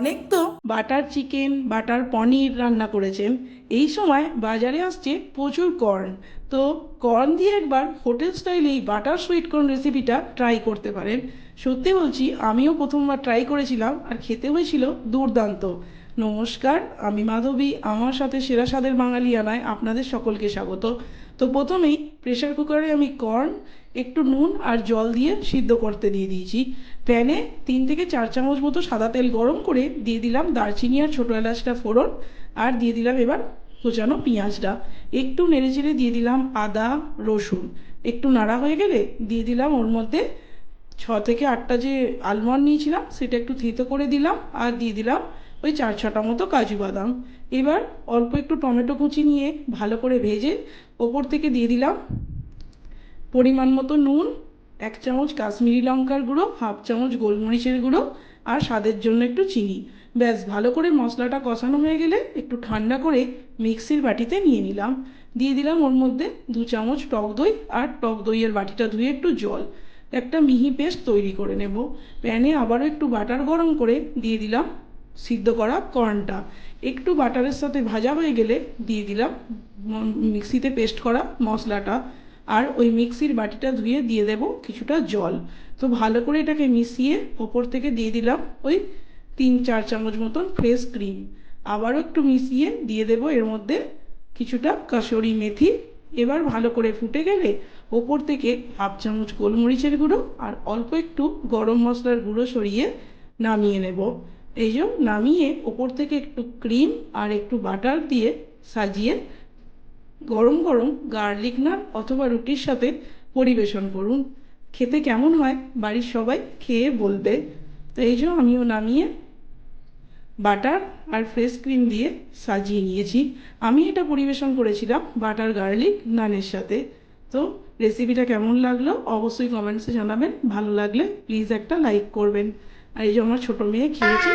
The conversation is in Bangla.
অনেক তো। বাটার চিকেন, বাটার পনির রান্না করেছেন এই সময় বাজারে আসছে প্রচুর কর্ন। তো কর্ন দিয়ে একবার হোটেল স্টাইলে এই বাটার সুইট কর্ন রেসিপিটা ট্রাই করতে পারেন। সত্যি বলছি, আমিও প্রথমবার ট্রাই করেছিলাম আর খেতে হয়েছিল দুর্দান্ত। নমস্কার, আমি মাধবী, আমার সাথে সেরা স্বাদের বাঙালিয়ানায় আপনাদের সকলকে স্বাগত। তো প্রথমেই প্রেশার কুকারে আমি কর্ন একটু নুন আর জল দিয়ে সিদ্ধ করতে দিয়ে দিয়েছি। প্যানে তিন থেকে চার চামচ মতো সাদা তেল গরম করে দিয়ে দিলাম দারচিনি আর ছোটো এলাচটা ফোড়ন আর দিয়ে দিলাম এবার কোচানো পেঁয়াজটা। একটু নেড়েচেড়ে দিয়ে দিলাম আদা, রসুন। একটু নাড়া হয়ে গেলে দিয়ে দিলাম ওর মধ্যে ছ থেকে আটটা যে আলমন্ড নিয়েছিলাম সেটা একটু থেতো করে দিলাম আর দিয়ে দিলাম ওই চার ছটা মতো কাজু বাদাম। এবার অল্প একটু টমেটো কুচি নিয়ে ভালো করে ভেজে ওপর থেকে দিয়ে দিলাম পরিমাণ মতো নুন, এক চামচ কাশ্মীরি লঙ্কার গুঁড়ো, হাফ চামচ গোলমরিচের গুঁড়ো আর স্বাদের জন্য একটু চিনি। ব্যাস, ভালো করে মশলাটা কষানো হয়ে গেলে একটু ঠান্ডা করে মিক্সির বাটিতে নিয়ে নিলাম। দিয়ে দিলাম ওর মধ্যে দু চামচ টক দই আর টক দইয়ের বাটিটা ধুয়ে একটু জল। একটা মিহি পেস্ট তৈরি করে নেব। প্যানে আবারও একটু বাটার গরম করে দিয়ে দিলাম। সিদ্ধ করা কর্নটা। একটু বাটারের সাথে ভাজা হয়ে গেলে দিয়ে দিলাম মিক্সিতে পেস্ট করা মশলাটা। আর ওই মিক্সির বাটিটা ধুয়ে দিয়ে দেব কিছুটা জল। তো ভালো করে এটাকে মিশিয়ে ওপর থেকে দিয়ে দিলাম ওই তিন, চার চামচ মতন ফ্রেশ ক্রিম আবারও একটু মিশিয়ে দিয়ে দেব এর মধ্যে কিছুটা কাসুরি মেথি। এবার ভালো করে ফুটে গেলে ওপর থেকে হাফ চামচ গোলমরিচের গুঁড়ো আর অল্প একটু গরম মশলার গুঁড়ো সরিয়ে নামিয়ে নেব। এই জন্য নামিয়ে ওপর থেকে একটু ক্রিম আর একটু বাটার দিয়ে সাজিয়ে গরম গরম গার্লিক নান অথবা রুটির সাথে পরিবেশন করুন। খেতে কেমন হয় বাড়ির সবাই খেয়ে বলবে। তো এই জন্য আমিও নামিয়ে বাটার আর ফ্রেশ ক্রিম দিয়ে সাজিয়ে নিয়েছি। আমি এটা পরিবেশন করেছিলাম বাটার গার্লিক নানের সাথে। তো রেসিপিটা কেমন লাগল? অবশ্যই কমেন্টসে জানাবেন। ভালো লাগলে প্লিজ একটা লাইক করবেন। আর এই যে আমার ছোটো মেয়ে খেয়েছে